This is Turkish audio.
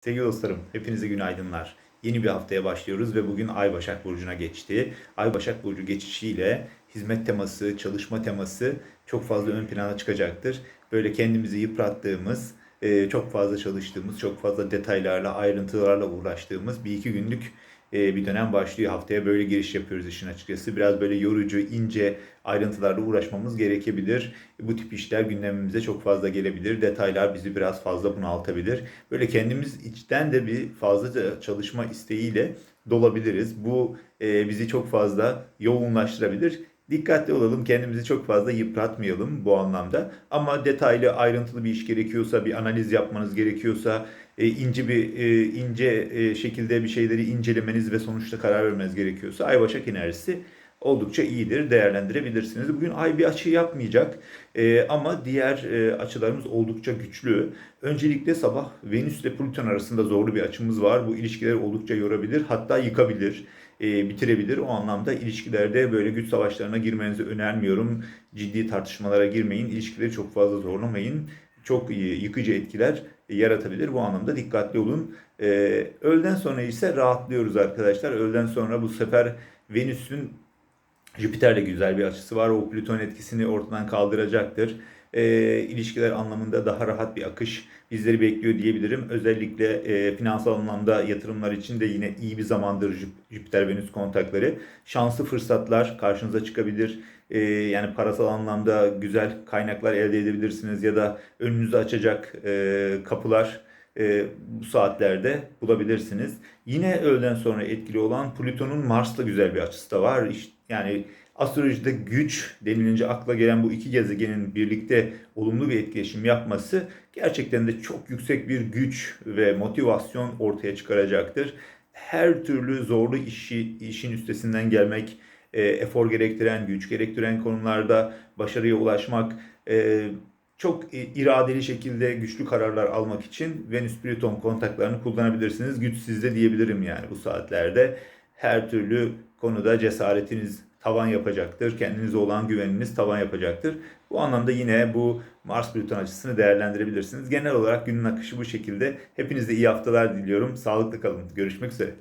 Sevgili dostlarım, hepinize günaydınlar. Yeni bir haftaya başlıyoruz ve bugün Ay Başak Burcu'na geçti. Ay Başak Burcu geçişiyle hizmet teması, çalışma teması çok fazla ön plana çıkacaktır. Böyle kendimizi yıprattığımız, e, çok fazla çalıştığımız, çok fazla detaylarla, ayrıntılarla uğraştığımız bir iki günlük e, bir dönem başlıyor. Haftaya böyle giriş yapıyoruz işin açıkçası. Biraz böyle yorucu, ince ayrıntılarla uğraşmamız gerekebilir. Bu tip işler gündemimize çok fazla gelebilir. Detaylar bizi biraz fazla bunaltabilir. Böyle kendimiz içten de bir fazlaca çalışma isteğiyle dolabiliriz. Bu e, bizi çok fazla yoğunlaştırabilir. Dikkatli olalım, kendimizi çok fazla yıpratmayalım bu anlamda. Ama detaylı, ayrıntılı bir iş gerekiyorsa, bir analiz yapmanız gerekiyorsa, e, ince bir e, ince e, şekilde bir şeyleri incelemeniz ve sonuçta karar vermeniz gerekiyorsa Ay Başak enerjisi oldukça iyidir, değerlendirebilirsiniz. Bugün Ay bir açı yapmayacak ama diğer açılarımız oldukça güçlü. Öncelikle sabah Venüs ile Plüton arasında zorlu bir açımız var. Bu ilişkileri oldukça yorabilir, hatta yıkabilir e, bitirebilir. O anlamda ilişkilerde böyle güç savaşlarına girmenizi önermiyorum. Ciddi tartışmalara girmeyin. İlişkileri çok fazla zorlamayın. Çok iyi, yıkıcı etkiler yaratabilir. Bu anlamda dikkatli olun. E, öğleden sonra ise rahatlıyoruz arkadaşlar. Öğleden sonra bu sefer Venüs'ün Jüpiter'le güzel bir açısı var. O Plüton etkisini ortadan kaldıracaktır. E, ilişkiler anlamında daha rahat bir akış bizleri bekliyor diyebilirim. Özellikle e, finansal anlamda yatırımlar için de yine iyi bir zamandır Jüp- Jüpiter-Venüs kontakları. Şanslı fırsatlar karşınıza çıkabilir. E, yani parasal anlamda güzel kaynaklar elde edebilirsiniz ya da önünüzü açacak e, kapılar e, bu saatlerde bulabilirsiniz. Yine öğleden sonra etkili olan Plüton'un Mars'la güzel bir açısı da var. İşte, yani astrolojide güç denilince akla gelen bu iki gezegenin birlikte olumlu bir etkileşim yapması gerçekten de çok yüksek bir güç ve motivasyon ortaya çıkaracaktır. Her türlü zorlu işi, işin üstesinden gelmek, e, efor gerektiren, güç gerektiren konularda başarıya ulaşmak, e, çok iradeli şekilde güçlü kararlar almak için Venüs-Plüton kontaklarını kullanabilirsiniz. Güç sizde diyebilirim yani bu saatlerde. Her türlü konuda cesaretiniz tavan yapacaktır. Kendinize olan güveniniz tavan yapacaktır. Bu anlamda yine bu Mars-Plüton açısını değerlendirebilirsiniz. Genel olarak günün akışı bu şekilde. Hepinize iyi haftalar diliyorum. Sağlıklı kalın. Görüşmek üzere.